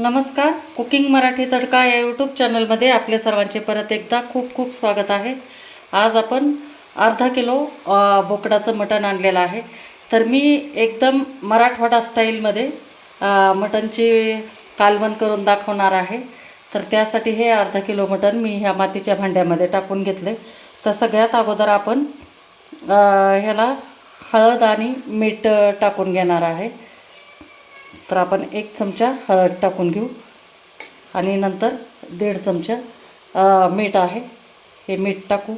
नमस्कार. कुकिंग मराठी तडका या यूट्यूब चॅनलमध्ये आपले सर्वांचे परत एकदा खूप खूप स्वागत आहे. आज आपण अर्धा किलो बोकडाचं मटण आणलेलं आहे. तर मी एकदम मराठवाडा स्टाईलमध्ये मटनची मटणची कालवण करून दाखवणार आहे. तर त्यासाठी हे अर्धा किलो मटण मी ह्या मातीच्या भांड्यामध्ये टाकून घेतले तर सगळ्यात अगोदर आपण ह्याला हळद आणि मीठ टाकून घेणार आहे. तर आपण एक चमचा हळद टाकून घेऊ. आणि नंतर दीड चमचा मीठ आहे. हे मीठ टाकू.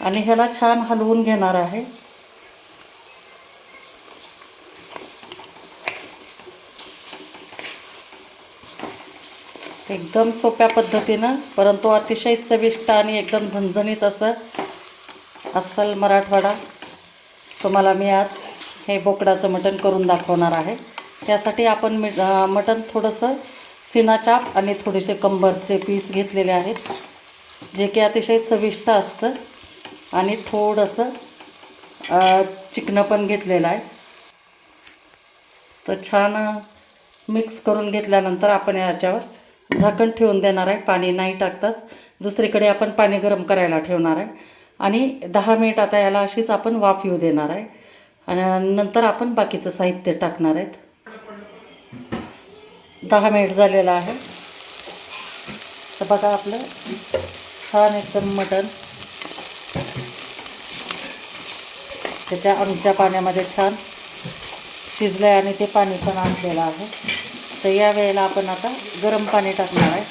आणि ह्याला छान हलवून घेणार आहे. एकदम सोप्या पद्धतीनं परंतु अतिशय चविष्ट आणि एकदम झणझणीत असं अस्सल मराठवाडा. तुम्हाला मी आज हे बोकडाचं मटण करून दाखवणार आहे. त्यासाठी आपण मी मटण थोडंसं सिनाचाप आणि थोडेसे कंबरचे पीस घेतलेले आहेत जे की अतिशय चविष्ट असतं. आणि थोडंसं चिकनं पण घेतलेलं आहे. तर छान मिक्स करून घेतल्यानंतर आपण याच्यावर झाकण ठेवून देणार आहे. पाणी नाही टाकताच. दुसरीकडे आपण पाणी गरम करायला ठेवणार आहे. आणि दहा मिनिट आता याला अशीच आपण वाफ येऊ देणार आहे. आणि नंतर आपण बाकीचं साहित्य टाकणार आहेत. दहा मिनिट झालेला आहे. तर बघा आपलं छान एकदम मटण. त्याच्या आमच्या पाण्यामध्ये छान शिजलं आहे आणि ते पाणी पण आणलेलं आहे. तर या वेळेला आपण आता गरम पाणी टाकणार आहे.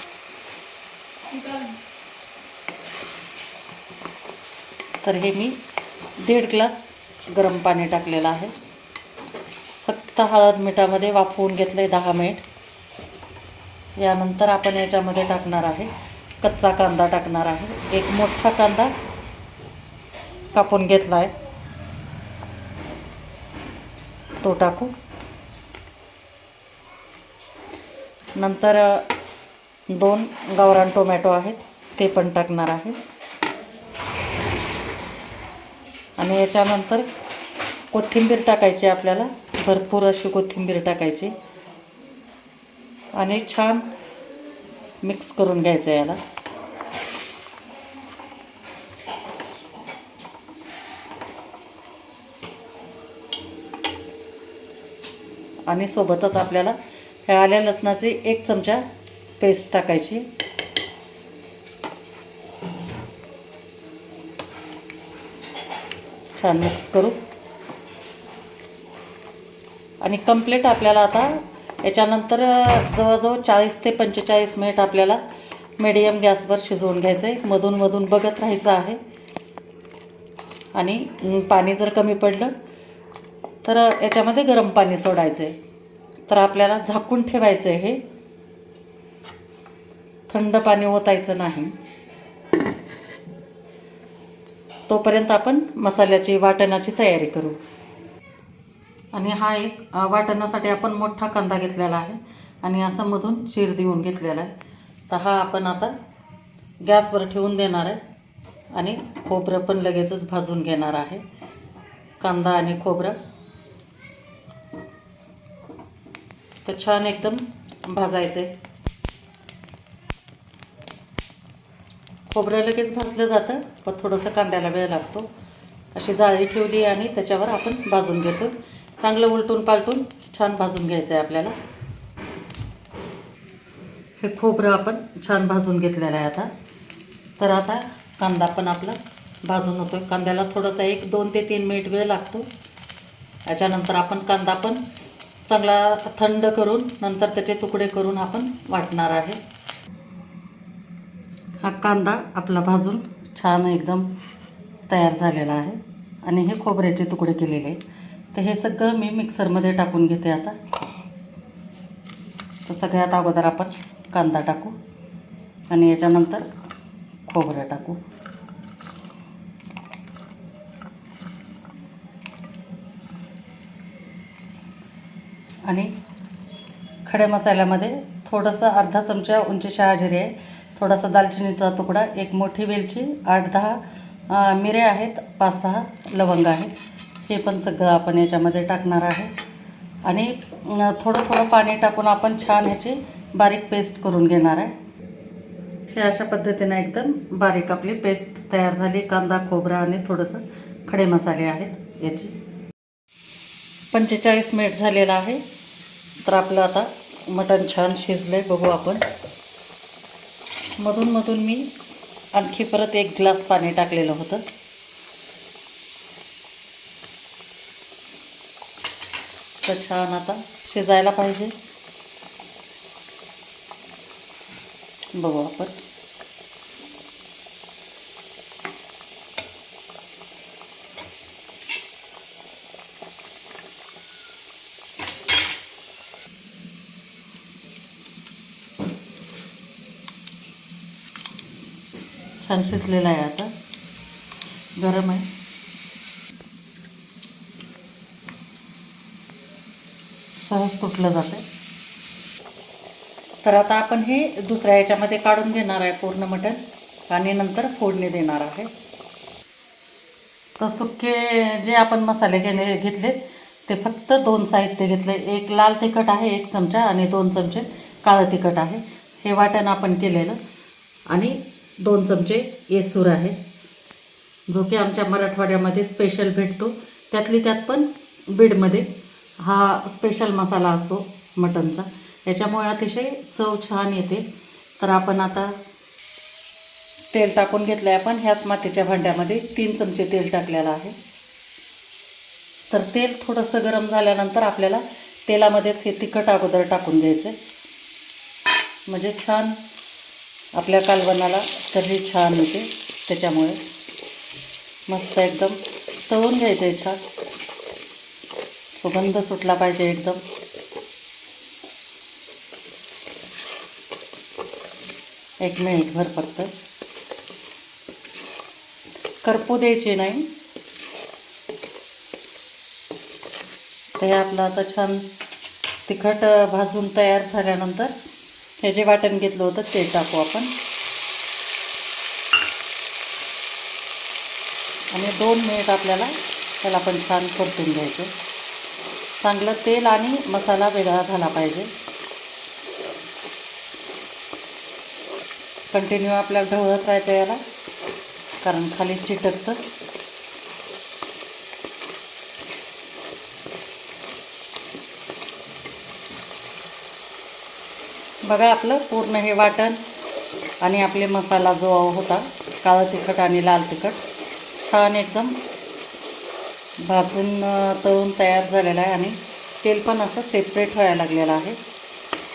तर हे मी दीड ग्लास गरम पाणी टाकलेलं आहे. फक्त हळद मिठामध्ये वाफवून घेतलं आहे दहा मिनिट. यानंतर आपण याच्यामध्ये टाकणार आहे. कच्चा कांदा टाकणार आहे. एक मोठा कांदा कापून घेतला आहे तो टाकू. नंतर दोन गावरान टोमॅटो आहेत. ते पण टाकणार आहे. आणि याच्यानंतर कोथिंबीर टाकायची आपल्याला. भरपूर अशी कोथिंबीर टाकायची. आणि छान मिक्स करून घ्यायचं याला. आणि सोबतच आपल्याला ह्या आल्या लसणाची एक चमचा पेस्ट टाकायची. छान मिक्स करू. आणि कंप्लीट आपल्याला आता याच्यानंतर जवळजवळ चाळीस ते पंचेचाळीस मिनिट आपल्याला मीडियम गॅसवर शिजवून घ्यायचं आहे मधून मधून बघत राहायचं आहे. आणि पाणी जर कमी पडलं तर याच्यामध्ये गरम पाणी सोडायचं आहे तर आपल्याला झाकून ठेवायचं आहे हे. थंड पाणी ओतायचं नाही. तोपर्यंत आपण मसाल्याची वाटणाची तयारी करू. आणि हा एक वाटणासाठी आपण मोठा कांदा घेतलेला आहे. आणि असं मधून चीर देऊन घेतलेला आहे. तर हा आपण आता गॅसवर ठेवून देणार आहे. आणि खोबरं पण लगेचच भाजून घेणार आहे. कांदा आणि खोबरं. तर छान एकदम भाजायचं. आहे खोबरं लगेच भाजलं जातं पण थोडंसं कांद्याला वेळ लागतो. अशी जाळी ठेवली आणि त्याच्यावर आपण भाजून घेतो. चांगलं उलटून पालटून छान भाजून घ्यायचं आहे आपल्याला. हे खोबरं आपण छान भाजून घेतलेलं आहे आता. तर आता कांदा पण आपला भाजून होतो आहे कांद्याला थोडंसं एक दोन ते तीन मिनिट वेळ लागतो. याच्यानंतर आपण कांदा पण चांगला थंड करून नंतर त्याचे तुकडे करून आपण वाटणार आहे. हा कांदा आपला भाजून छान एकदम तयार झालेला आहे. आणि हे खोबऱ्याचे तुकडे केलेले आहेत. तर हे सगळं मी मिक्सरमध्ये टाकून घेते आता. तर सगळ्यात अगोदर आपण कांदा टाकू आणि याच्यानंतर खोबरं टाकू. आणि खड्या मसाल्यामध्ये थोडंसं अर्धा चमचा उंची शहाजिरे आहे. थोडासा दालचिनीचा तुकडा एक मोठी वेलची आठ दहा मिरे आहेत पाच सहा लवंग आहेत. हे पण सगळं आपण याच्यामध्ये टाकणार आहे. आणि थोडं थोडं पाणी टाकून आपण छान ह्याची बारीक पेस्ट करून घेणार आहे. हे अशा पद्धतीने एकदम बारीक आपली पेस्ट तयार झाली. कांदा खोबरा आणि थोडंसं खडे मसाले आहेत याची. पंचेचाळीस मिनिट झालेलं आहे. तर आपलं आता मटण छान शिजलं आहे बघू आपण. मधून मधून मी आणखी परत एक ग्लास पाणी टाकलेलं होतं. तर छान आता शिजायला पाहिजे. बघू आपण. छान शिजलेला आहे आता. गरम आहे. सहज तुटलं जातं. तर आता आपण हे दुसऱ्या याच्यामध्ये काढून घेणार आहे पूर्ण मटण आणि नंतर फोडणी देणार आहे. तर सुके जे आपण मसाले घेणे घेतले ते फक्त दोन साहित्य घेतले. एक लाल तिखट आहे एक चमचा आणि दोन चमचे काळं तिखट आहे. हे वाटण आपण केलेलं. आणि दोन चमचे येसूर आहे. जो की आमच्या मराठवाड्यामध्ये स्पेशल भेटतो. त्यातली त्यात पण बीडमध्ये हा स्पेशल मसाला असतो मटनचा. याच्यामुळे अतिशय चव छान येते. तर आपण आता तेल टाकून घेतलं आहे आपण. ह्याच मातीच्या भांड्यामध्ये तीन चमचे तेल टाकलेलं आहे. तर तेल थोडंसं गरम झाल्यानंतर आपल्याला तेलामध्येच हे तिखट अगोदर टाकून द्यायचं म्हणजे छान आपल्या कालवणाला तर्री छान येते. त्याच्यामुळे मस्त एकदम तळून घ्यायचं आहे छान. सुगंध सुटला पाहिजे एकदम. एक मिनिटभर फक्त. करपू द्यायचे नाही. ते आपलं आता छान तिखट भाजून तयार झाल्यानंतर हे जे वाटण घेतलं होतं ते टाकू आपण. आणि दोन मिनिट आपल्याला त्याला पण छान परतून घ्यायचं. चांगलं तेल आणि मसाला वेगळा झाला पाहिजे. कंटिन्यू आपल्याला ढवळत राहायचं याला कारण खाली चिटकतं. बघा आपलं पूर्ण हे वाटण आणि आपले मसाला जो होता काळं तिखट आणि लाल तिखट छान एकदम भाजून तळून तयार झालेला आहे आणि तेल पण असं सेपरेट व्हायला लागलेलं आहे.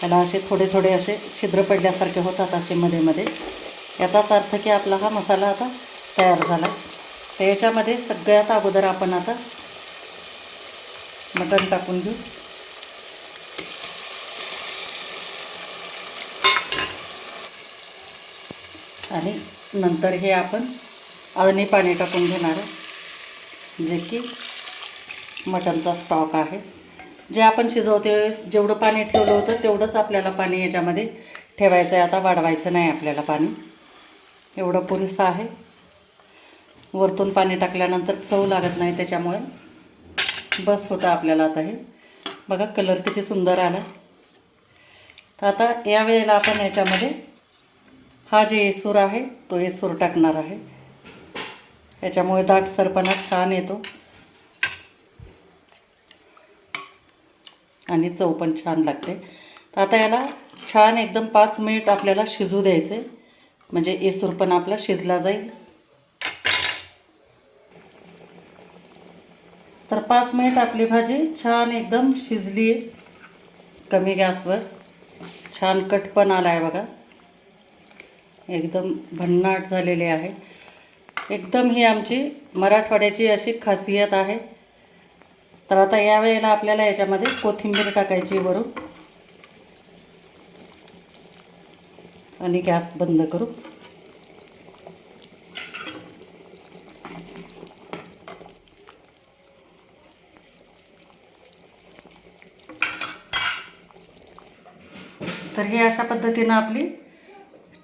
त्याला असे थोडे थोडे असे छिद्र पडल्यासारखे होतात असे मध्ये मध्ये. याचाच अर्थ की आपला हा मसाला आता तयार झाला. तर याच्यामध्ये सगळ्यात अगोदर आपण आता मटण टाकून घेऊ. आणि नंतर हे आपण अळणी पाणी टाकून घेणार आहे. जे की मटनचा स्टॉक आहे. जे आपण शिजवते वेळेस जेवढं पाणी ठेवलं होतं तेवढंच आपल्याला पाणी याच्यामध्ये ठेवायचं आहे आता वाढवायचं नाही आपल्याला पाणी. एवढं पुरेसं आहे. वरतून पाणी टाकल्यानंतर चव लागत नाही त्याच्यामुळे. बस होतं आपल्याला आता हे. बघा कलर किती सुंदर आला. तर आता या वेळेला आपण याच्यामध्ये हा जे येसूर आहे तो येसूर टाकणार आहे. याच्यामुळे दाटसरपणा छान येतो. आणि चव पण छान लागते. तर आता याला छान एकदम पाच मिनिट आपल्याला शिजू द्यायचे. म्हणजे येसूर पण आपला शिजला जाईल. तर पाच मिनिट आपली भाजी छान एकदम शिजली आहे कमी गॅसवर. छान कट पण आला आहे बघा. एकदम भन्नाट झालेली आहे. एकदम ही आमची मराठवाड्याची अशी खासियत आहे. तर आता या वेळेला आपल्याला याच्यामध्ये कोथिंबीर टाकायची वरून आणि गॅस बंद करू. तर हे अशा पद्धतीनं आपली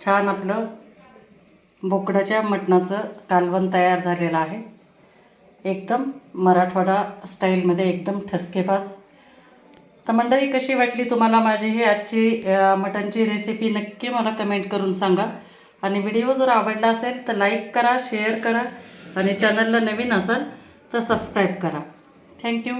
छान आपलं बोकडाच्या मटणाचं कालवण तयार झालेलं आहे. एकदम मराठवाडा स्टाईलमध्ये एकदम ठसकेबाज. तर मंडळी कशी वाटली तुम्हाला माझी ही आजची मटणची रेसिपी नक्की मला कमेंट करून सांगा. आणि व्हिडिओ जर आवडला असेल तर लाईक करा शेअर करा. आणि चॅनलला नवीन असाल तर सबस्क्राईब करा. थँक्यू